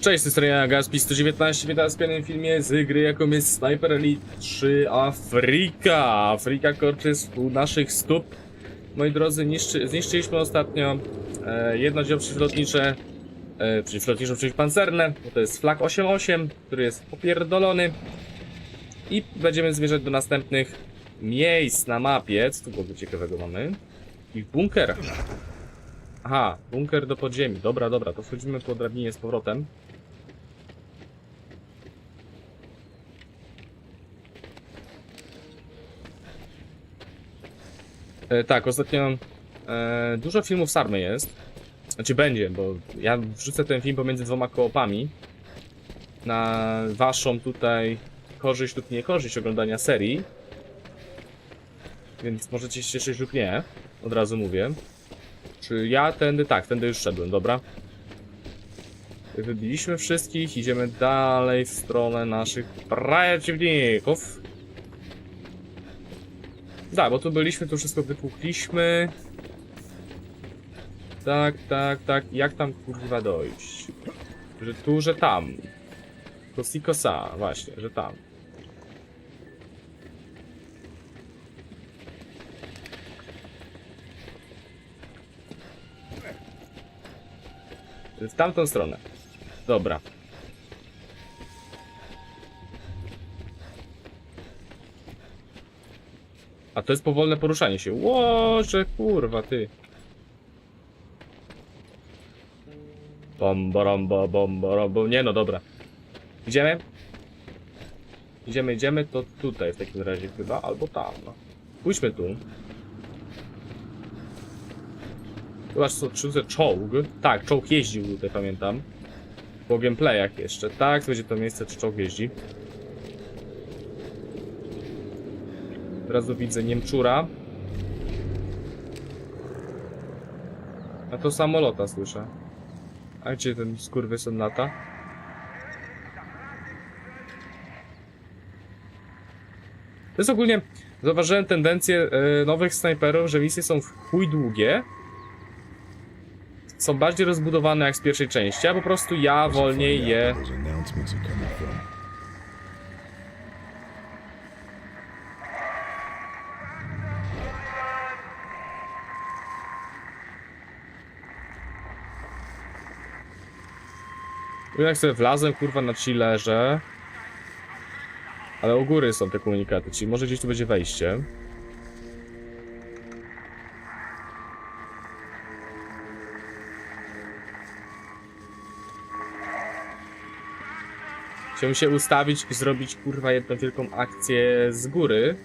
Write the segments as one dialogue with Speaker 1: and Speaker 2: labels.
Speaker 1: Cześć, z tej strony Gaspi 119, witam w kolejnym filmie z gry, jaką jest Sniper Elite 3 Afrika. Afrika korczy u naszych stóp. Moi drodzy, niszczy, zniszczyliśmy ostatnio e, jedno dzieło przeciwlotnicze, e, przeciwlotnicze, przeciwpancerne, bo to jest Flak 88, który jest popierdolony. I będziemy zmierzać do następnych miejsc na mapie. Co tu było ciekawego mamy? I bunker. Aha, bunker do podziemi. Dobra, dobra, to wchodzimy po drabinie z powrotem. E, tak, ostatnio e, dużo filmów z Army jest. Znaczy będzie, bo ja wrzucę ten film pomiędzy dwoma koopami. Na waszą tutaj korzyść lub niekorzyść oglądania serii. Więc możecie się cieszyć lub nie. Od razu mówię. Czy ja tędy, tak, tędy już szedłem, dobra. Wybiliśmy wszystkich, idziemy dalej w stronę naszych przeciwników. Tak, bo tu byliśmy, tu wszystko wypukliśmy. Tak, tak, tak. Jak tam kurwa dojść? Że tu, że tam. Kosikosa, właśnie, że tam. W tamtą stronę. Dobra. A to jest powolne poruszanie się. Łoże, kurwa, ty. Bombaramba, bombaramba. Nie no, dobra. Idziemy? Idziemy, idziemy, to tutaj w takim razie chyba, albo tam, no. Pójdźmy tu. Chyba to czołg? Tak, czołg jeździł tutaj, pamiętam. Po gameplayach jeszcze. Tak, to będzie to miejsce, czy czołg jeździ. Razu widzę Niemczura. A to samolota słyszę. A gdzie ten skurwysyn lata? To jest ogólnie... Zauważyłem tendencję e, nowych snajperów, że misje są w chuj długie. Są bardziej rozbudowane jak z pierwszej części, a po prostu ja wolniej je... Jak sobie wlazłem, kurwa, na chillerze. Ale u góry są te komunikaty, czyli może gdzieś tu będzie wejście. Chciałbym się ustawić i zrobić, kurwa, jedną wielką akcję z góry.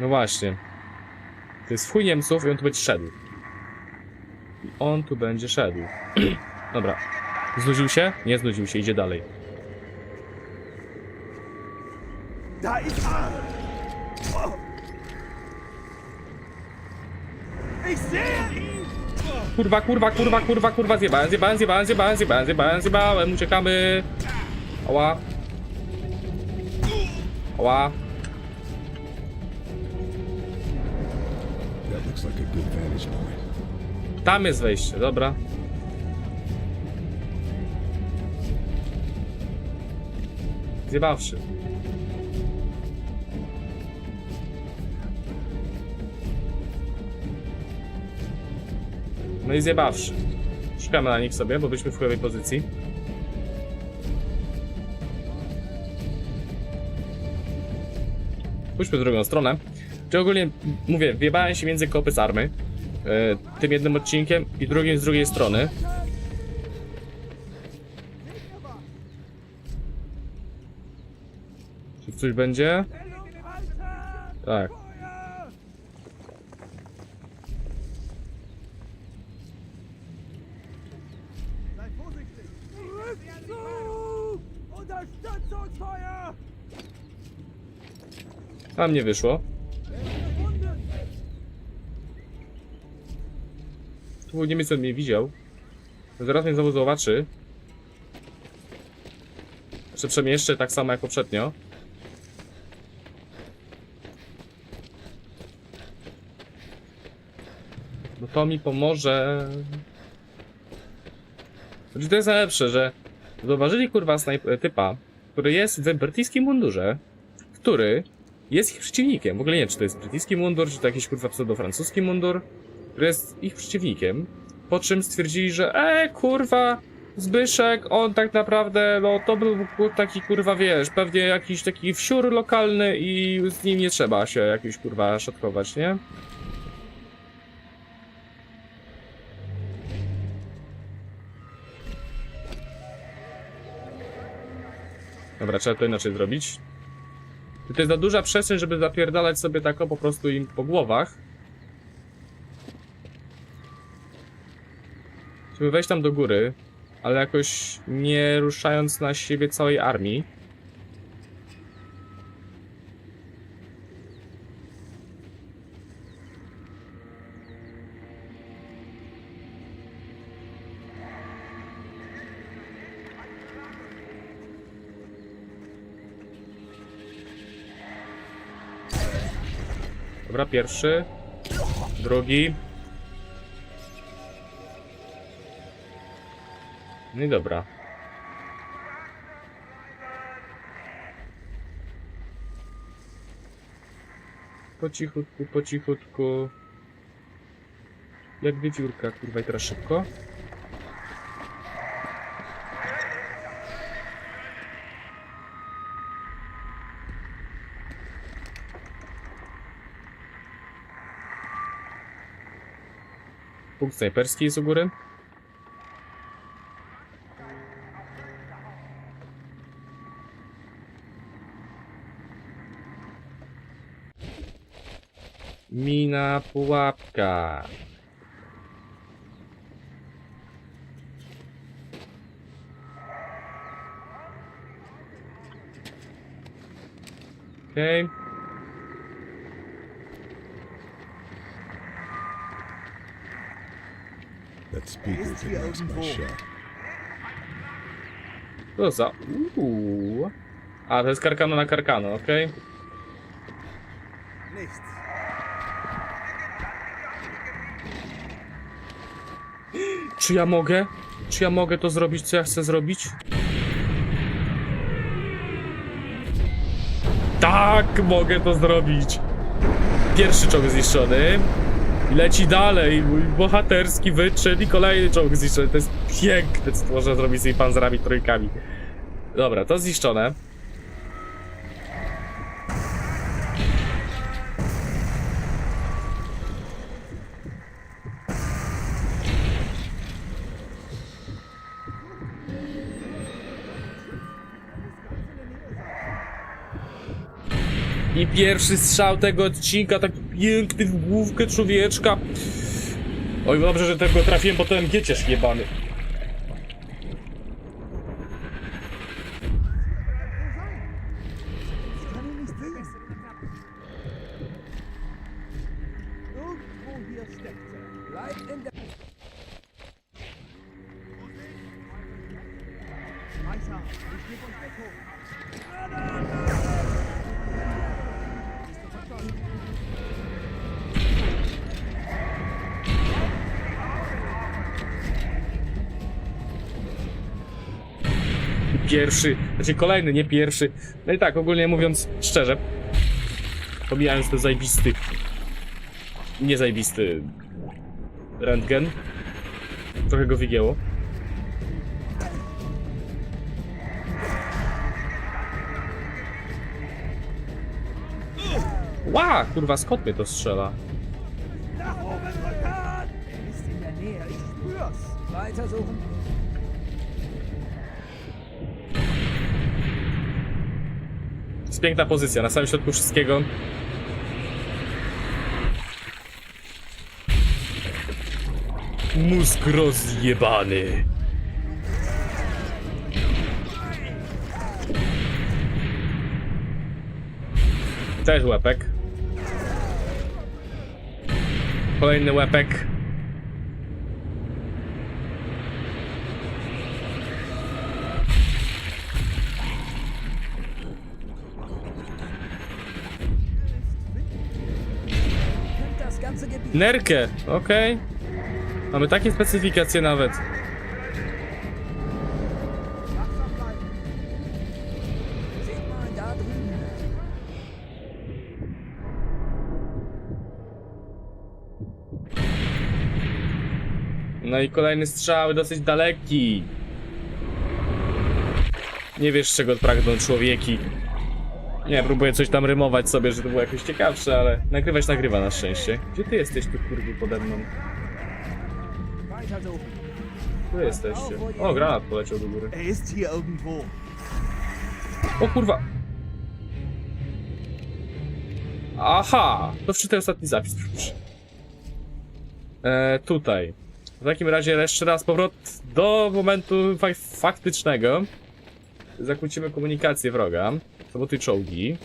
Speaker 1: No właśnie. To jest chuj Niemców i on tu będzie szedł. I on tu będzie szedł. Dobra. Znudził się? Nie znudził się, idzie dalej. Kurwa, kurwa, kurwa, kurwa, kurwa, zjebałem, zjebałem, zjebałem, zjebałem, zjebałem, zjebałem, zjebałem, uciekamy. Oła. Oła. Tam jest wejście, dobra. Zjebawszy. No i zjebawszy. Szukamy na nich sobie, bo byliśmy w chujowej pozycji. Pójdźmy w drugą stronę. Czy ogólnie, mówię, wjebałem się między kopy z army. E, tym jednym odcinkiem i drugim z drugiej strony. Czy coś będzie? Tak. Tam nie wyszło. Tu był Niemiec, on mnie widział. Zaraz mnie znowu zobaczy. Czy przemieszczę tak samo jak poprzednio. No to mi pomoże. Znaczy to jest najlepsze, że zauważyli kurwa snajp- typa, który jest w brytyjskim mundurze, który jest ich przeciwnikiem. W ogóle nie wiem, czy to jest brytyjski mundur, czy to jakiś kurwa pseudo-francuski mundur, który jest ich przeciwnikiem. Po czym stwierdzili, że e, kurwa, Zbyszek, on tak naprawdę, no to był taki kurwa, wiesz, pewnie jakiś taki wsiór lokalny i z nim nie trzeba się jakiś kurwa szatkować, nie? Dobra, trzeba to inaczej zrobić. To jest za duża przestrzeń, żeby zapierdalać sobie tak o po prostu im po głowach. Żeby wejść tam do góry, ale jakoś nie ruszając na siebie całej armii. Dobra, pierwszy. Drugi. No i dobra. Po cichutku, po cichutku. Jak wiewiórka, kurwa, i teraz szybko. Punkt snajperski jest u góry. Mina pułapka. Okej. Okay.
Speaker 2: That speaker my shot.
Speaker 1: Co za... Uuu. A, to jest karkano na karkano, okej.
Speaker 3: Nichts.
Speaker 1: Czy ja mogę? Czy ja mogę to zrobić, co ja chcę zrobić? Tak, mogę to zrobić. Pierwszy czołg zniszczony. Leci dalej, mój bohaterski wyczyn i kolejny czołg zniszczony. To jest piękne, co można zrobić z tymi panzerami trójkami. Dobra, to zniszczone. Pierwszy strzał tego odcinka, tak piękny w główkę człowieczka. Oj, dobrze, że tego trafiłem, bo to MG jebany. Pierwszy, znaczy kolejny, nie pierwszy. No i tak, ogólnie mówiąc szczerze, pomijając ten zajbisty, nie zajbisty rentgen, trochę go wygięło. Ła, kurwa, skąd mnie to strzela?
Speaker 3: Nach oben
Speaker 1: jest piękna pozycja, na samym środku wszystkiego. Mózg rozjebany. Też łepek. Kolejny łepek. Nerkę, okej. Mamy takie specyfikacje nawet. No i kolejny strzał, dosyć daleki. Nie wiesz czego pragną człowieki. Nie, próbuję coś tam rymować sobie, żeby to było jakoś ciekawsze, ale nagrywać nagrywa na szczęście. Gdzie ty jesteś, tu kurwi pode mną? Tu jesteście. O, granat poleciał do góry. O kurwa! Aha! To wczytaj ostatni zapis. E, tutaj. W takim razie jeszcze raz powrót do momentu fak faktycznego. Zakłócimy komunikację wroga. Sabotuj czołgi.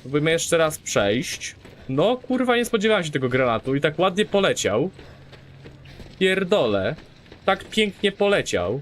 Speaker 1: Próbujemy jeszcze raz przejść. No kurwa, nie spodziewałem się tego granatu i tak ładnie poleciał. Pierdole. Tak pięknie poleciał.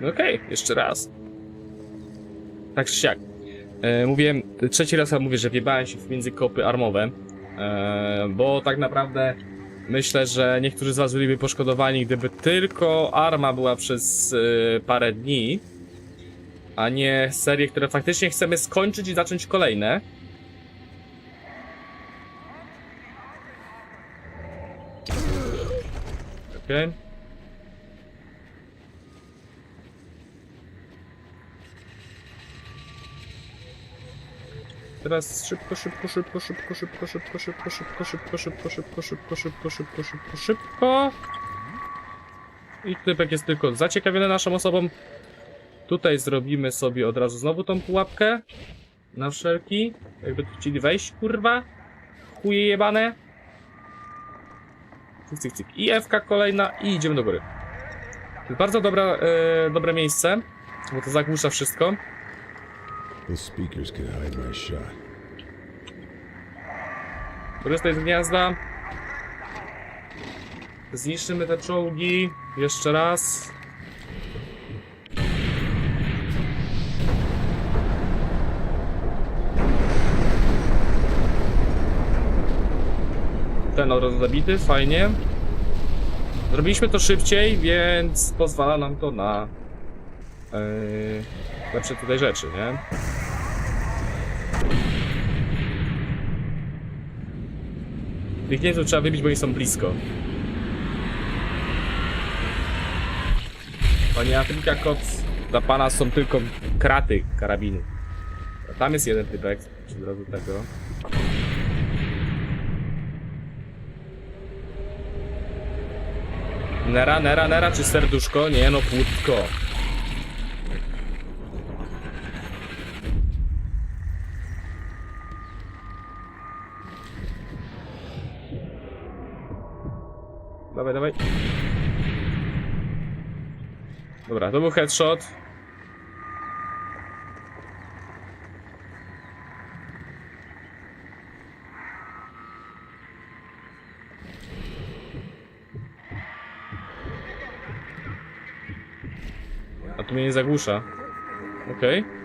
Speaker 1: No okej, jeszcze raz. Tak czy siak. E, mówiłem, trzeci raz mówię, że wjebałem się w między kopy armowe. E, bo tak naprawdę myślę, że niektórzy z was byliby poszkodowani, gdyby tylko arma była przez e, parę dni, a nie serie, które faktycznie chcemy skończyć i zacząć kolejne. Okej. Teraz szybko, szybko, szybko, szybko, szybko, szybko, szybko, szybko, szybko, szybko, szybko, szybko, szybko, szybko, szybko, szybko. I typek jest tylko zaciekawiony naszą osobą. Tutaj zrobimy sobie od razu znowu tą pułapkę. Na wszelki. Jakby tu chcieli wejść, kurwa. Chuje jebane. Cyk, cyk, cyk. I FK kolejna i idziemy do góry. Bardzo dobra, e, dobre miejsce, bo to zagłusza wszystko.
Speaker 2: Those speakers could hide my shot.
Speaker 1: Korzystaj z gniazda. Zniszczymy te czołgi. Jeszcze raz. Ten od razu zabity, fajnie. Zrobiliśmy to szybciej, więc pozwala nam to na yy, lepsze tutaj rzeczy, nie? Tych Niemców trzeba wybić, bo oni są blisko. Panie Afryka Koc, dla pana są tylko kraty karabinu. A tam jest jeden typek, od razu tego. Nera, nera, nera, czy serduszko? Nie no, płótko. Dawaj, dawaj. Dobra, to był headshot. A tu mnie nie zagłusza. Okej.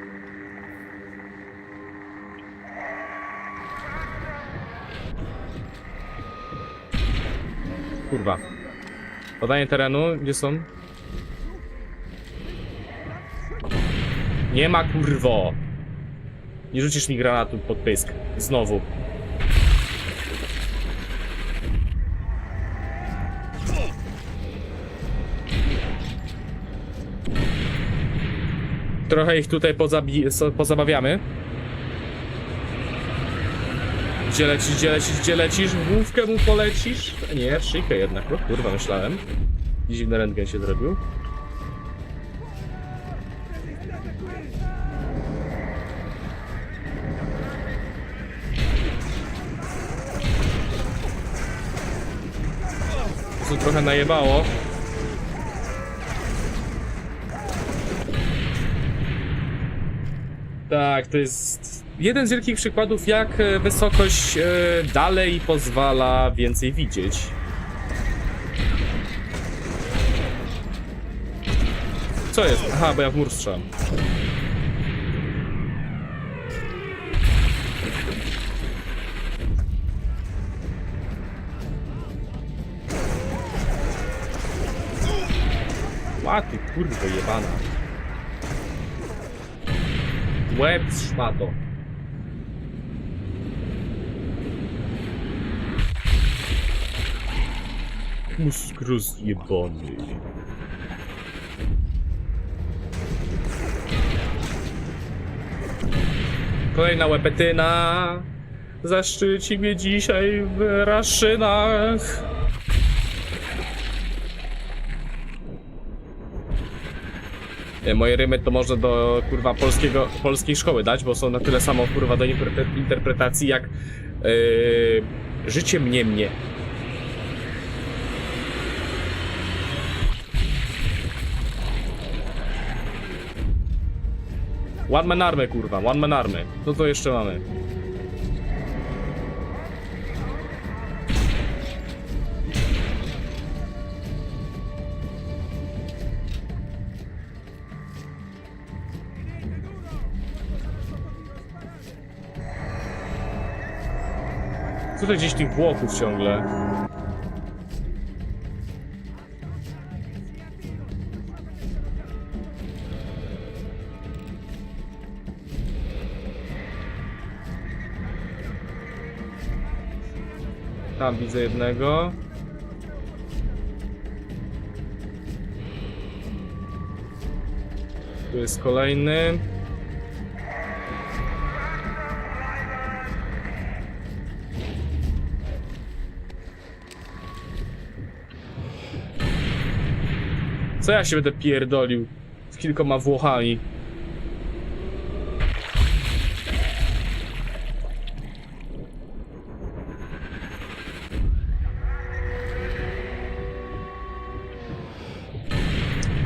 Speaker 1: Kurwa. Podanie terenu, gdzie są? Nie ma kurwo! Nie rzucisz mi granatu pod pysk. Znowu. Trochę ich tutaj pozabi pozabawiamy. Gdzie lecisz, gdzie lecisz, gdzie lecisz? Główkę mu polecisz? Nie, w szyjkę jednak. Kurwa, myślałem. Dziwny rentgen się zrobił. Tu trochę najebało. Tak, to jest jeden z wielkich przykładów, jak e, wysokość e, dalej pozwala więcej widzieć. Co jest? Aha, bo ja w mur strzelam. Ła ty kurwa jebana. Łeb szmato. Mózg rozjebany. Kolejna łepetyna zaszczyci mnie dzisiaj w Raszynach. E, Moje rymy to można do kurwa polskiego, polskiej szkoły dać, bo są na tyle samo kurwa do interpre- interpretacji jak yy, życie mnie mnie. One man army kurwa, one man army. To jeszcze mamy. Tutaj gdzieś tych Włochów ciągle. Tam widzę jednego. Tu jest kolejny. Co ja się będę pierdolił z kilkoma Włochami?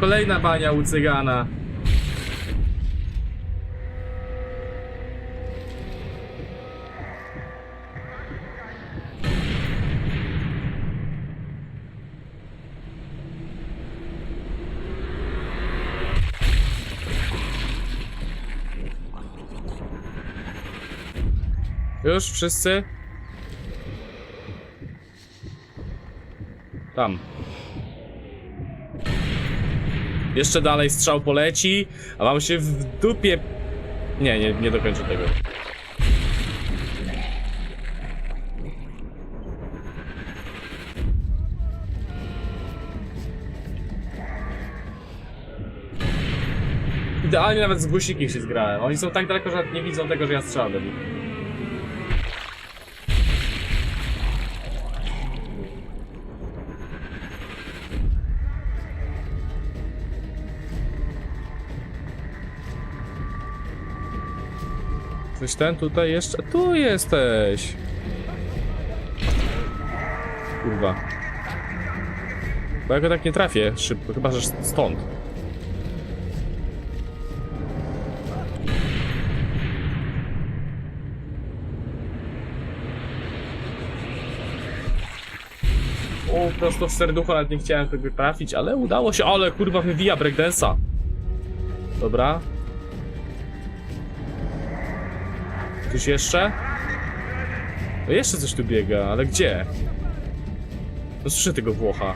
Speaker 1: Kolejna bania u cygana. Już wszyscy? Tam. Jeszcze dalej strzał poleci, a wam się w dupie... Nie, nie, nie dokończę tego. Idealnie nawet z głośnikiem się zgrałem. Oni są tak daleko, że nie widzą tego, że ja strzelam do nich. Coś ten tutaj jeszcze? Tu jesteś! Kurwa. Bo ja go tak nie trafię szybko, chyba że stąd. O, prosto w serducho nawet nie chciałem tego trafić, ale udało się, ale kurwa wywija breakdance'a. Dobra, Coś jeszcze? No jeszcze coś tu biega, ale gdzie? No słyszę tego Włocha.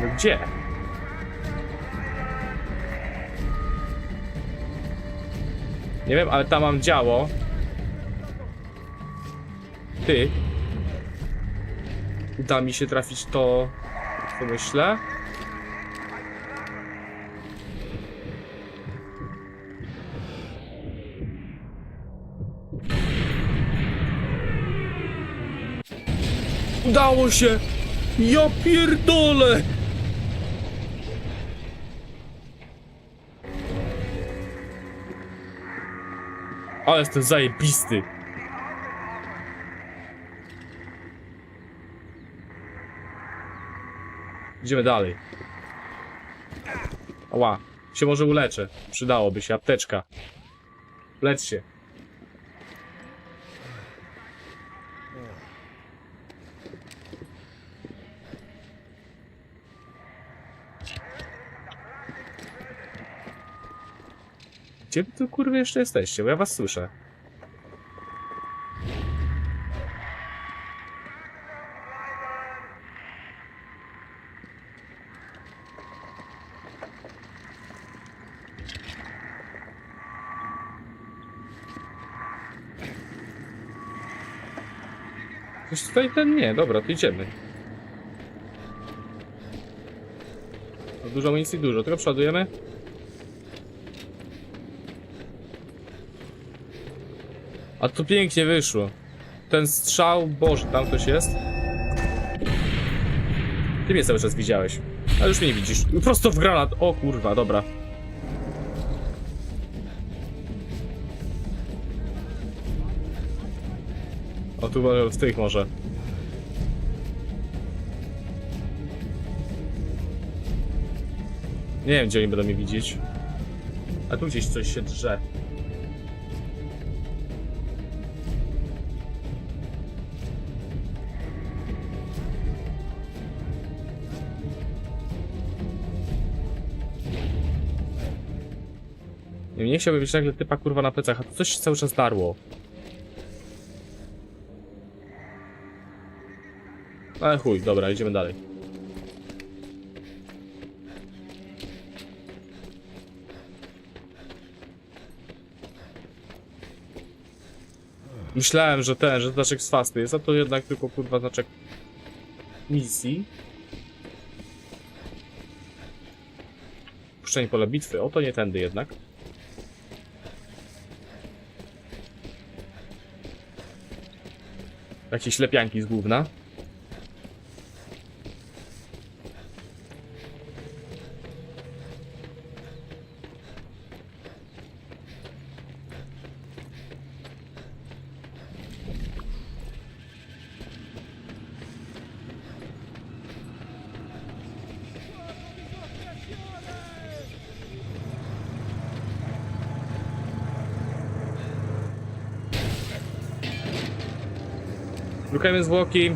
Speaker 1: No gdzie? Nie wiem, ale tam mam działo. Ty. Uda mi się trafić to, co myślę. Udało się! Ja pierdolę! Ale jestem zajebisty. Idziemy dalej. Ła, się może uleczę. Przydałoby się, apteczka. Lecz się. Gdzie wy tu kurwy jeszcze jesteście? Bo ja was słyszę. Tutaj ten nie, dobra, to idziemy. Dużo amunicji, dużo, tylko przodujemy. A to pięknie wyszło. Ten strzał, boże, tam ktoś jest? Ty mnie cały czas widziałeś. A już mnie nie widzisz. Prosto w granat. O kurwa, dobra. Tu w tych może. Nie wiem, gdzie oni będą mnie widzieć. A tu gdzieś coś się drze. Nie, chciałbym mieć nagle typa kurwa na plecach, a tu coś się cały czas darło. Ale chuj, dobra, idziemy dalej. Myślałem, że ten, że znaczek swasty jest, a to jednak tylko kurwa znaczek misji. Puszczenie pola bitwy, o to nie tędy jednak. Jakieś lepianki z gówna. Szukajmy zwłoki.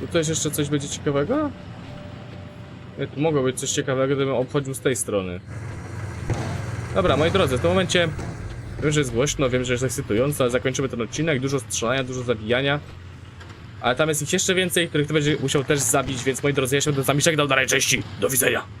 Speaker 1: Tu też jeszcze coś będzie ciekawego? Nie, tu mogło być coś ciekawego, gdybym obchodził z tej strony. Dobra, moi drodzy, w tym momencie wiem, że jest głośno, wiem, że jest ekscytująco, ale zakończymy ten odcinek. Dużo strzelania, dużo zabijania. Ale tam jest ich jeszcze więcej, których to będzie musiał też zabić, więc moi drodzy, ja się będę z wami żegnał na części. Do widzenia!